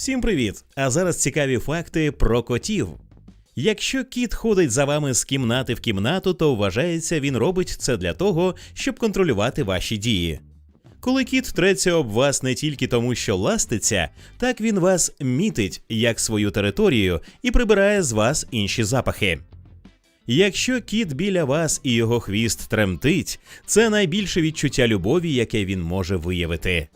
Всім привіт! А зараз цікаві факти про котів. Якщо кіт ходить за вами з кімнати в кімнату, то вважається, він робить це для того, щоб контролювати ваші дії. Коли кіт треться об вас не тільки тому, що ластиться, так він вас мітить як свою територію і прибирає з вас інші запахи. Якщо кіт біля вас і його хвіст тремтить, це найбільше відчуття любові, яке він може виявити.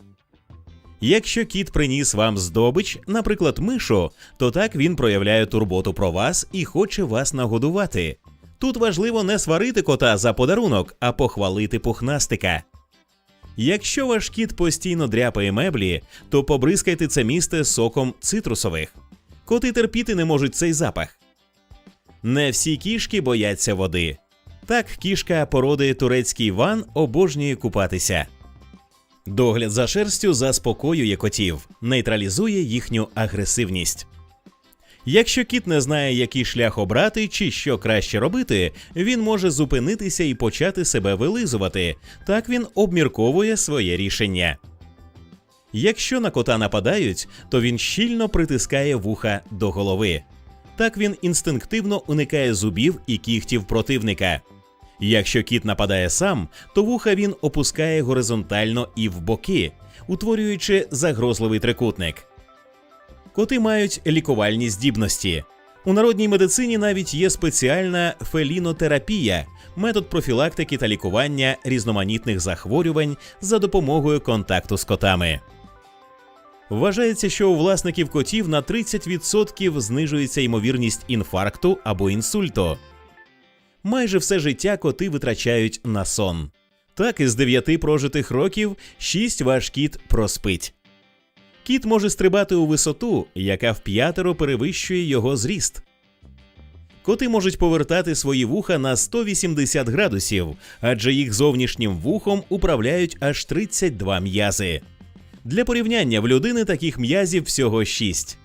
Якщо кіт приніс вам здобич, наприклад, мишу, то так він проявляє турботу про вас і хоче вас нагодувати. Тут важливо не сварити кота за подарунок, а похвалити пухнастика. Якщо ваш кіт постійно дряпає меблі, то побризкайте це місце соком цитрусових. Коти терпіти не можуть цей запах. Не всі кішки бояться води. Так, кішка породи турецький ван обожнює купатися. Догляд за шерстю заспокоює котів, нейтралізує їхню агресивність. Якщо кіт не знає, який шлях обрати чи що краще робити, він може зупинитися і почати себе вилизувати. Так він обмірковує своє рішення. Якщо на кота нападають, то він щільно притискає вуха до голови. Так він інстинктивно уникає зубів і кігтів противника. Якщо кіт нападає сам, то вуха він опускає горизонтально і в боки, утворюючи загрозливий трикутник. Коти мають лікувальні здібності. У народній медицині навіть є спеціальна фелінотерапія, метод профілактики та лікування різноманітних захворювань за допомогою контакту з котами. Вважається, що у власників котів на 30% знижується ймовірність інфаркту або інсульту. Майже все життя коти витрачають на сон. Так із 9 прожитих років 6 ваш кіт проспить. Кіт може стрибати у висоту, яка вп'ятеро перевищує його зріст. Коти можуть повертати свої вуха на 180 градусів, адже їх зовнішнім вухом управляють аж 32 м'язи. Для порівняння в людини таких м'язів всього 6.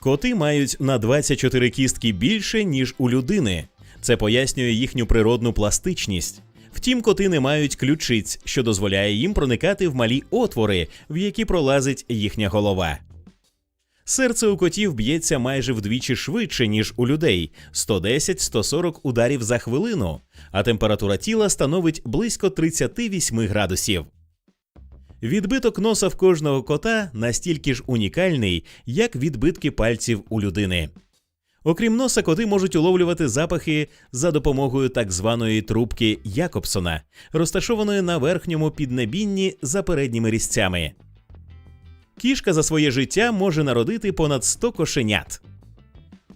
Коти мають на 24 кістки більше, ніж у людини. Це пояснює їхню природну пластичність. Втім, коти не мають ключиць, що дозволяє їм проникати в малі отвори, в які пролазить їхня голова. Серце у котів б'ється майже вдвічі швидше, ніж у людей 110-140 ударів за хвилину, а температура тіла становить близько 38 градусів. Відбиток носа в кожного кота настільки ж унікальний, як відбитки пальців у людини. Окрім носа, коти можуть уловлювати запахи за допомогою так званої трубки Якобсона, розташованої на верхньому піднебінні за передніми різцями. Кішка за своє життя може народити понад 100 кошенят.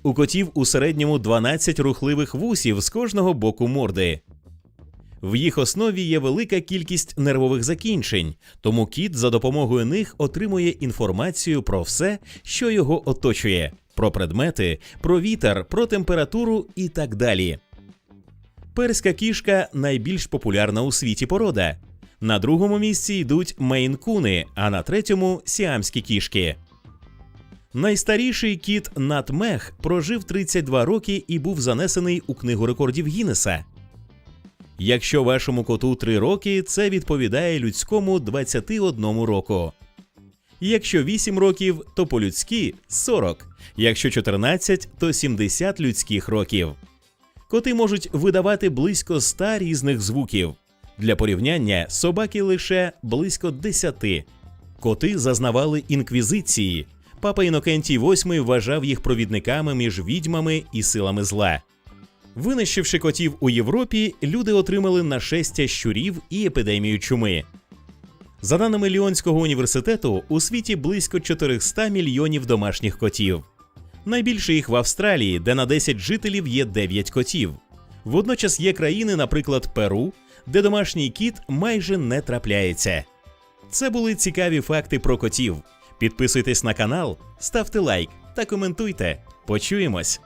У котів у середньому 12 рухливих вусів з кожного боку морди. В їх основі є велика кількість нервових закінчень, тому кіт за допомогою них отримує інформацію про все, що його оточує про предмети, про вітер, про температуру і так далі. Перська кішка найбільш популярна у світі порода. На другому місці йдуть мейн-куни, а на третьому сіамські кішки. Найстаріший кіт Натмех прожив 32 роки і був занесений у книгу рекордів Гіннеса. Якщо вашому коту 3 роки, це відповідає людському 21 року. Якщо 8 років, то по-людськи 40, якщо 14, то 70 людських років. Коти можуть видавати близько 100 різних звуків. Для порівняння собаки лише близько 10. Коти зазнавали інквізиції. Папа Інокентій VIII вважав їх провідниками між відьмами і силами зла. Винищивши котів у Європі, люди отримали нашестя щурів і епідемію чуми. За даними Ліонського університету, у світі близько 400 мільйонів домашніх котів. Найбільше їх в Австралії, де на 10 жителів є 9 котів. Водночас є країни, наприклад, Перу, де домашній кіт майже не трапляється. Це були цікаві факти про котів. Підписуйтесь на канал, ставте лайк та коментуйте. Почуємось!